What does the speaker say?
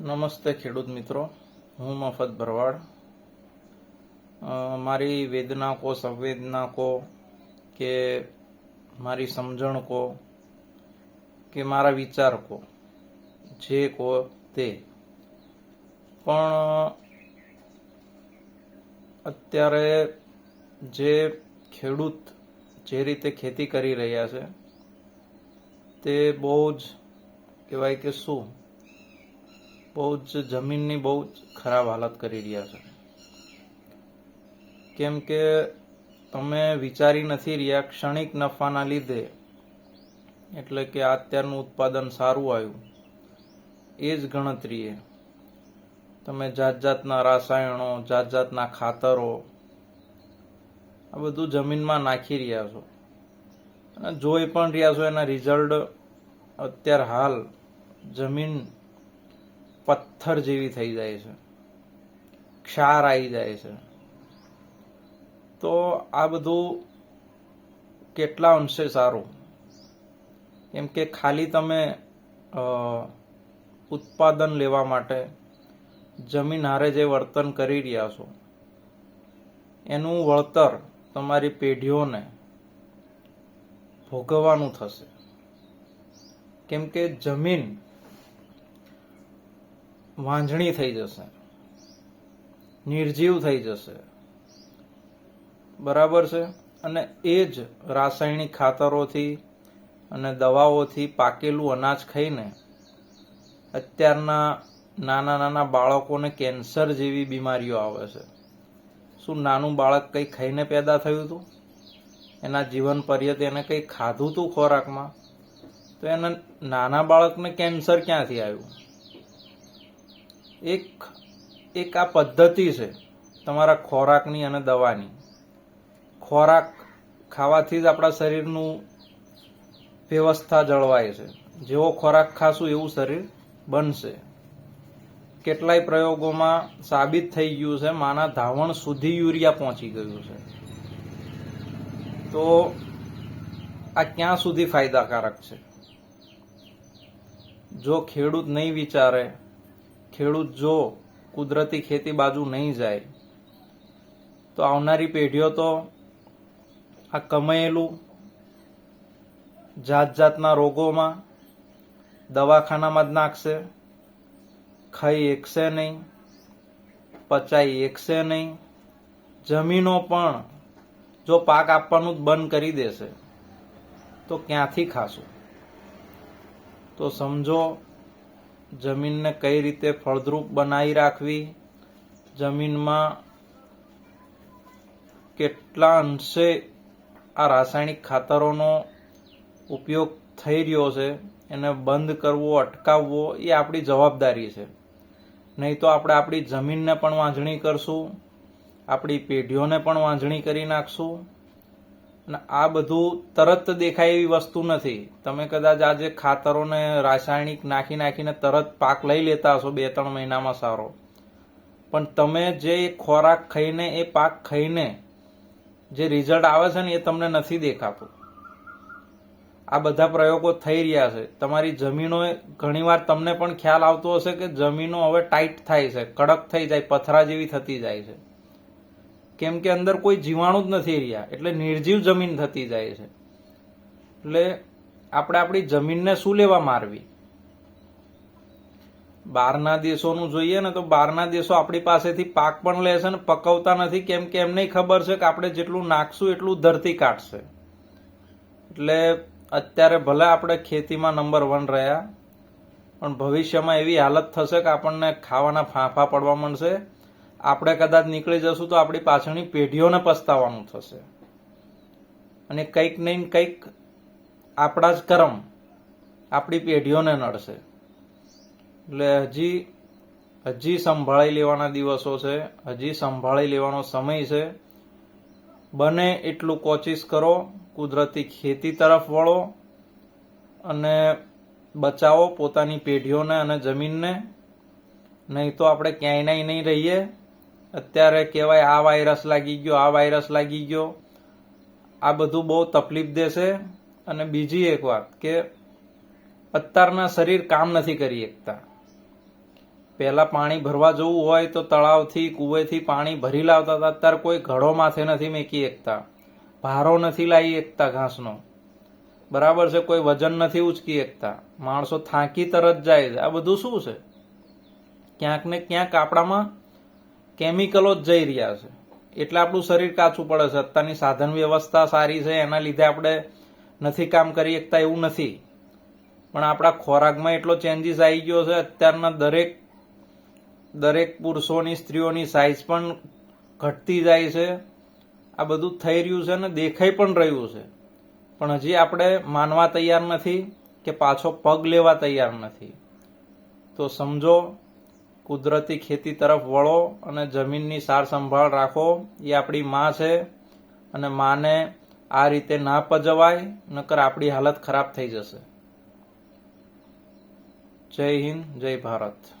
નમસ્તે ખેડૂત મિત્રો. હું મફત ભરવાડ. મારી વેદના કો સંવેદના કો કે મારી સમજણ કો કે મારા વિચાર કો જે કો તે. પણ અત્યારે જે ખેડૂત જે રીતે ખેતી કરી રહ્યા છે, તે બહુ જ કહેવાય કે શું બહુ જ જમીનની બહુ જ ખરાબ હાલત કરી રહ્યા છે. કેમ કે તમે વિચારી નથી રહ્યા ક્ષણિક નફાના લીધે એટલે કે અત્યારનું ઉત્પાદન સારું આવ્યું. એ જ ગણતરીએ તમે જાત જાતના રાસાયણો જાત જાતના ખાતરો આ બધું જમીનમાં નાખી રહ્યા છો. અને જોઈ પણ રહ્યા છો એના રિઝલ્ટ અત્યાર હાલ જમીન પથ્થર જેવી થઈ જાય છે. ક્ષાર આવી જાય છે. તો આ બધું કેટલા અંશે સારું? કેમ કે ખાલી તમે ઉત્પાદન લેવા માટે જમીન હારે જે વર્તન કરી રહ્યા છો, એનું વળતર તમારી પેઢીઓને ભોગવવાનું થશે. કેમ કે જમીન વાંઝણી થઈ જશે. નિર્જીવ થઈ જશે. બરાબર છે? અને એ જ રાસાયણિક ખાતરોથી અને દવાઓથી પાકેલું અનાજ ખાઈને અત્યારના નાના નાના બાળકોને કેન્સર જેવી બીમારીઓ આવે છે. શું નાનું બાળક કંઈ ખાઈને પેદા થયું હતું એના જીવન પર્યત એને કંઈ ખાધું હતું ખોરાકમાં? તો એના નાના બાળકને કેન્સર ક્યાંથી આવ્યું? એક એક આ પદ્ધતિ છે, તમારા ખોરાકની અને દવાની. ખોરાક ખાવાથી જ આપણા શરીરનું વ્યવસ્થા જળવાય છે. જેવો ખોરાક ખાશું એવું શરીર બનશે. કેટલાય પ્રયોગોમાં સાબિત થઈ ગયું છે, માના ધાવણ સુધી યુરિયા પહોંચી ગયું છે. તો આ ક્યાં સુધી ફાયદાકારક છે? જો ખેડૂત નહીં વિચારે ખેડૂત જો કુદરતી ખેતી બાજુ નહીં જાય, તો આવનારી પેઢીઓ તો આ કમાયેલું જાત જાતના રોગોમાં દવાખાનામાં જ નાખશે, ખાઈ એકશે નહીં, પચાઈ એકશે નહીં, જમીનો પણ જો પાક આપવાનું જ બંધ કરી દેશે, તો ક્યાંથી ખાશું? તો સમજો જમીનને કઈ રીતે ફળદ્રુપ બનાવી રાખવી? જમીનમાં કેટલા અંશે આ રાસાયણિક ખાતરોનો ઉપયોગ થઈ રહ્યો છે? એને બંધ કરવો, અટકાવવો એ આપણી જવાબદારી છે. નહીં તો આપણે આપણી જમીનને પણ વાંઝણી કરશું, આપણી પેઢીઓને પણ વાંઝણી કરી નાખશું. અને આ બધું તરત દેખાય એવી વસ્તુ નથી. તમે કદાચ આજે ખાતરોને રાસાયણિક નાખી નાખીને તરત પાક લઈ લેતા હશો બે ત્રણ મહિનામાં સારો. પણ તમે જે ખોરાક ખાઈને, એ પાક ખાઈને જે રિઝલ્ટ આવે છે ને, એ તમને નથી દેખાતું. આ બધા પ્રયોગો થઈ રહ્યા છે. તમારી જમીનો ઘણીવાર તમને પણ ખ્યાલ આવતો હશે કે જમીનો હવે ટાઈટ થાય છે, કડક થઈ જાય, પથરા જેવી થતી જાય છે. કેમ કે અંદર કોઈ જીવાણુ જ નથી રહ્યા. એટલે નિર્જીવ જમીન થતી જાય છે. એટલે આપણે આપણી જમીનને શું લેવા મારવી? બહારના દેશોનું જોઈએ ને તો બહારના દેશો આપણી પાસેથી પાક પણ લે છે ને પકવતા નથી. કેમ કે એમને ખબર છે કે આપણે જેટલું નાખશું એટલું ધરતી કાઢશે. એટલે અત્યારે ભલે આપણે ખેતીમાં નંબર વન રહ્યા, પણ ભવિષ્યમાં એવી હાલત થશે કે આપણને ખાવાના ફાંફા પડવા માંડશે. આપણે કદાચ નીકળી જશું તો આપણી પાછળની પેઢીઓને પસ્તાવાનું થશે. અને કંઈક નહીં કંઈક આપણા જ કર્મ આપણી પેઢીઓને નડશે. એટલે હજી હજી સંભાળી લેવાના દિવસો છે, હજી સંભાળી લેવાનો સમય છે. બને એટલું કોશિશ કરો, કુદરતી ખેતી તરફ વળો અને બચાવો પોતાની પેઢીઓને અને જમીનને. નહીં તો આપણે ક્યાંય નહીં નહીં રહીએ. અત્યારે કહેવાય આ વાયરસ લાગી ગયો, આ વાયરસ લાગી ગયો. આ બધું બહુ તકલીફ દેશે. અને બીજી એક વાત કે અત્યારના શરીર કામ નથી કરી શકતા. પહેલા પાણી ભરવા જવું હોય તો તળાવથી કુવેથી પાણી ભરી લાવતા હતા. અત્યારે કોઈ ઘડો માથે નથી મેકી એકતા ભારો નથી લાવી એકતા ઘાસનો. બરાબર છે, કોઈ વજન નથી ઉચકી એકતા માણસો થાકી તરત જાય છે. આ બધું શું છે? ક્યાંક ને ક્યાંક આપણામાં કેમિકલો જ જઈ રહ્યા છે. એટલે આપણું શરીર કાચું પડે છે. અત્યારની સાધન વ્યવસ્થા સારી છે. એના લીધે આપણે નથી કામ કરી શકતા એવું નથી. પણ આપણા ખોરાકમાં એટલો ચેન્જીસ આવી ગયો છે. અત્યારના દરેક દરેક પુરુષોની, સ્ત્રીઓની સાઇઝ પણ ઘટતી જાય છે. આ બધું થઈ રહ્યું છે અને દેખાઈ પણ રહ્યું છે. પણ હજી આપણે માનવા તૈયાર નથી કે પાછો પગ લેવા તૈયાર નથી. તો સમજો કુદરતી ખેતી તરફ વળો અને જમીનની સાર સંભાળ રાખો. એ આપણી માં છે અને માને આ રીતે ના પજવાય, નકર આપણી હાલત ખરાબ થઈ જશે. જય હિન્દ, જય ભારત.